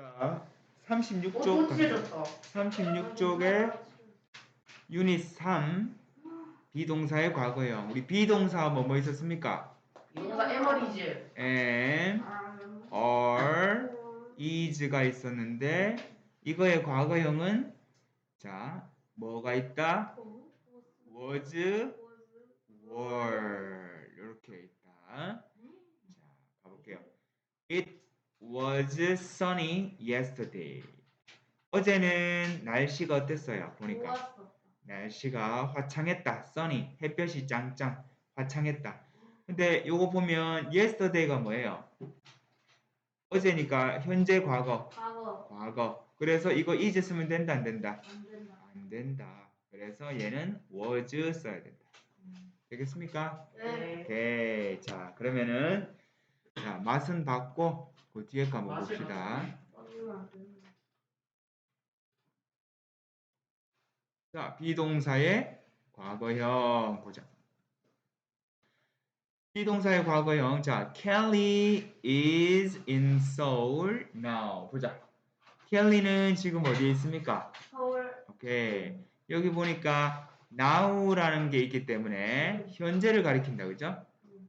자, 36쪽 어, 또 갑니다. 찢어졌다. 36쪽에 유닛 3 비동사의 과거형. 우리 비동사 뭐 뭐 있었습니까? 이동사 에머리즈. am, are, is가 있었는데 이거의 과거형은 자, 뭐가 있다? was, were 이렇게 있다. 자, 가볼게요. It was sunny yesterday. 어제는 날씨가 어땠어요? 보니까 날씨가 화창했다. sunny 햇볕이 짱짱 화창했다. 근데 요거 보면 yesterday가 뭐예요? 어제니까 현재 과거 과거 과거. 그래서 이거 is 쓰면 된다 안 된다? 안 된다. 안 된다. 그래서 얘는 was 써야 된다. 되겠습니까? 네. 오케이. 자, 그러면은 자, 맛은 봤고 그 뒤에 맛을 봅시다. 자, 비동사의 과거형 보자. 비동사의 과거형. 자, Kelly is in Seoul now. 보자. 켈리는 지금 어디에 있습니까? 서울 오케이. 여기 보니까 now라는 게 있기 때문에 현재를 가리킨다. 그죠?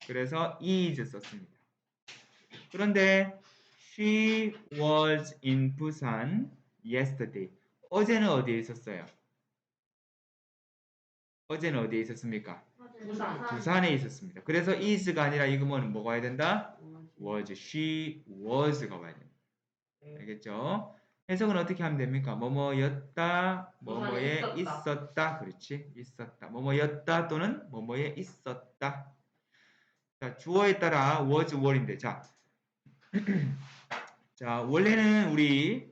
그래서 is 썼습니다. 그런데 she was in Busan yesterday. 어제는 어디에 있었어요? 어제는 어디에 있었습니까? 부산. 부산에 있었습니다. 그래서 is가 아니라 이거는 뭐가 와야 된다? was, she was가 와야 됩니다. 알겠죠? 해석은 어떻게 하면 됩니까? 뭐뭐였다, 뭐뭐에 있었다. 있었다. 그렇지? 있었다. 뭐뭐였다 또는 뭐뭐에 있었다. 자, 주어에 따라 was, were인데 자. 자, 원래는 우리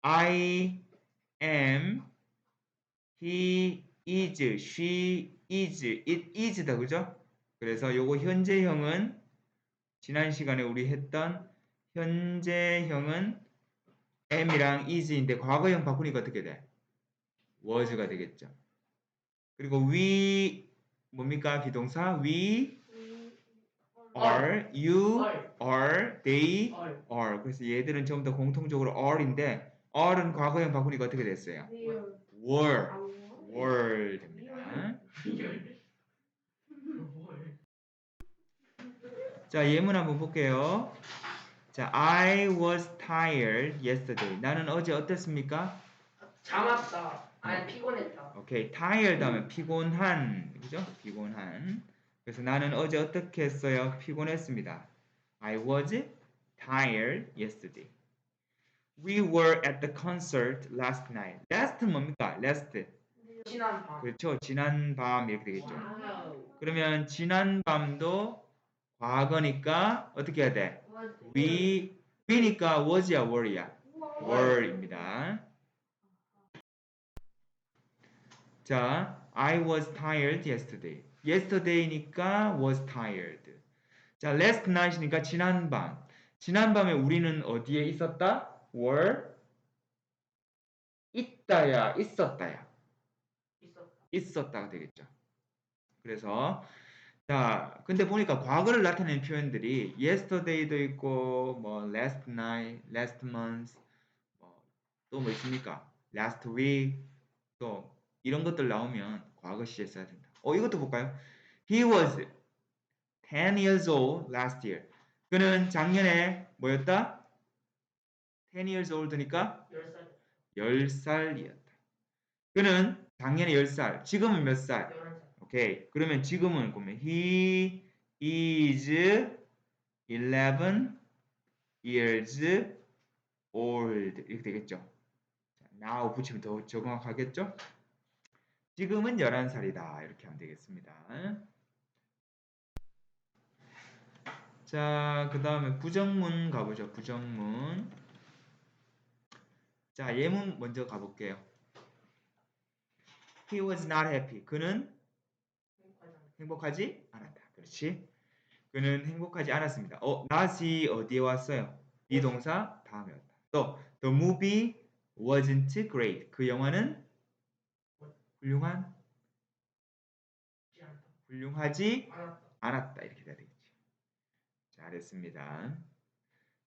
I am, he is, she is, it is다. 그죠? 그래서 요거 현재형은 지난 시간에 우리 했던 현재형은 am이랑 is인데 과거형 바꾸니까 어떻게 돼? was가 되겠죠. 그리고 we 뭡니까? 비동사 we are, you 얼. are, they 얼. are. 그래서 얘들은 전부 다 공통적으로 are인데 are은 과거형 바꾸니까 어떻게 됐어요? were, 아, were 됩니다. 자, 예문 한번 볼게요. 자, I was tired yesterday. 나는 어제 어땠습니까? 잠 왔다. 아니 피곤했다. 오케이, tired 하면 피곤한, 그죠? 피곤한. 그래서 나는 어제 어떻게 했어요? 피곤했습니다. I was tired yesterday. We were at the concert last night. last 뭡니까? last. 지난 밤. 그렇죠. 지난 밤 이렇게 되겠죠. 와우. 그러면 지난 밤도 과거니까 어떻게 해야 돼? we we니까 was야 were야? were입니다. 자, I was tired yesterday. Yesterday니까 was tired. 자, last night이니까 지난 밤. 지난 밤에 우리는 어디에 있었다? were 있다야, 있었다야. 있었다. 있었다 가 되겠죠. 그래서 자, 근데 보니까 과거를 나타내는 표현들이 yesterday도 있고 뭐 last night, last month 또뭐 있습니까? last week 또 이런 것들 나오면 과거 시제 써야 된다. 어, 이것도 볼까요? He was 10 years old last year. 그는 작년에 뭐였다? 10 years old니까 열 살. 10살이었다. 그는 작년에 10살. 지금은 몇 살? 열한 살. 오케이. 그러면 지금은 보면 he is 11 years old 이렇게 되겠죠. 자, now 붙이면 더 정확하겠죠? 지금은 11살이다. 이렇게 하면 되겠습니다. 자, 그 다음에 부정문 가보죠. 부정문. 자, 예문 먼저 가볼게요. He was not happy. 그는 행복하지 않았다. 그렇지? 그는 행복하지 않았습니다. 어, not이 어디에 왔어요? 이 동사 다음에 왔다. 또 the movie wasn't great. 그 영화는 훌륭한. 훌륭하지 않았다. 이렇게 돼야 되겠지. 잘했습니다.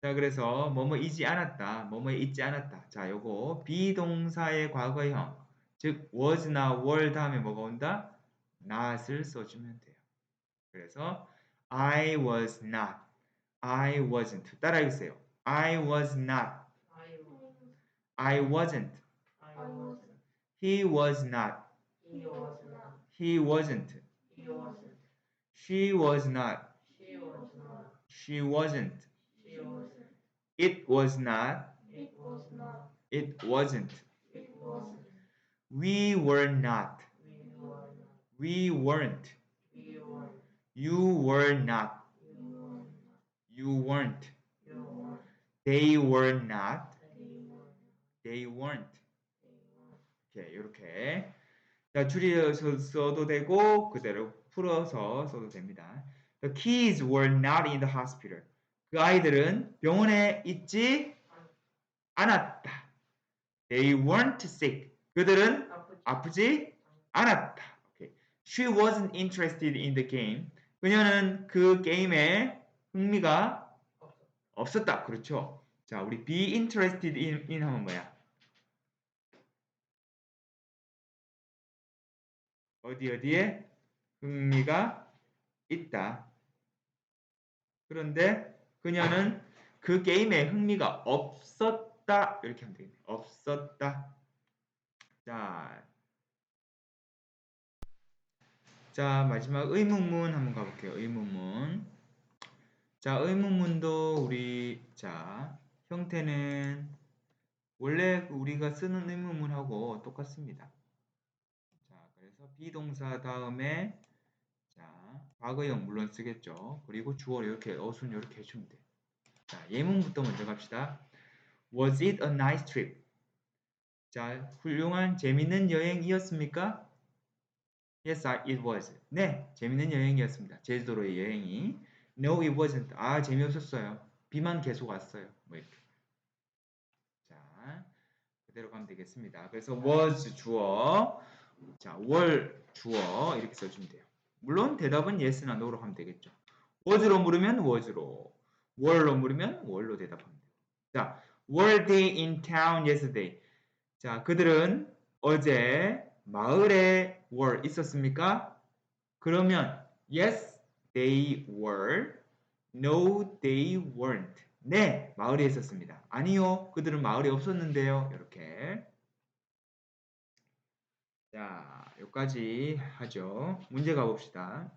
자, 그래서 뭐뭐이지 않았다. 뭐뭐에 있지 않았다. 자, 요거 비동사의 과거형. 즉 was나 were 다음에 뭐가 온다? not을 써주면 돼요. 그래서 I was not. I wasn't. 따라해주세요. I was not. I was. I wasn't. I was. He was not. He was not. He wasn't. He wasn't. She was not. She was not. She wasn't. She wasn't. It was not. It was not. It wasn't. It wasn't. We were not. We were not. We weren't. We weren't. You were not. You were not. You weren't. You weren't. They were not. They were. They weren't. They weren't. 이렇게 이렇게 자 줄여서 써도 되고 그대로 풀어서 써도 됩니다. The kids were not in the hospital. 그 아이들은 병원에 있지 않았다. They weren't sick. 그들은 아프지. 않았다. 오케이. She wasn't interested in the game. 그녀는 그 게임에 흥미가. 없었다. 그렇죠. 자, 우리 be interested in, in 하면 뭐야? 어디 어디에 흥미가 있다. 그런데 그녀는 그 게임에 흥미가 없었다. 이렇게 하면 되겠네. 없었다. 자, 자 마지막 의문문 한번 가볼게요. 의문문. 자, 의문문도 우리 자 형태는 원래 우리가 쓰는 의문문하고 똑같습니다. 비동사 다음에 자 과거형 물론 쓰겠죠. 그리고 주어 이렇게 어순 이렇게 해주면 돼요. 자, 예문부터 먼저 갑시다. Was it a nice trip? 자, 훌륭한 재밌는 여행이었습니까? Yes, I- it was. 네, 재밌는 여행이었습니다. 제주도로의 여행이. No, it wasn't. 아, 재미없었어요. 비만 계속 왔어요. 뭐 이렇게. 자, 그대로 가면 되겠습니다. 그래서 was 주어, 자, were 주어 이렇게 써주면 돼요. 물론 대답은 yes나 no로 하면 되겠죠. was로 물으면 was로, were로 물으면 were로 대답하면 돼요. 자, were they in town yesterday? 자, 그들은 어제 마을에 were 있었습니까? 그러면 yes, they were. No, they weren't. 네, 마을에 있었습니다. 아니요, 그들은 마을에 없었는데요. 이렇게. 자, 여기까지 하죠. 문제 가봅시다.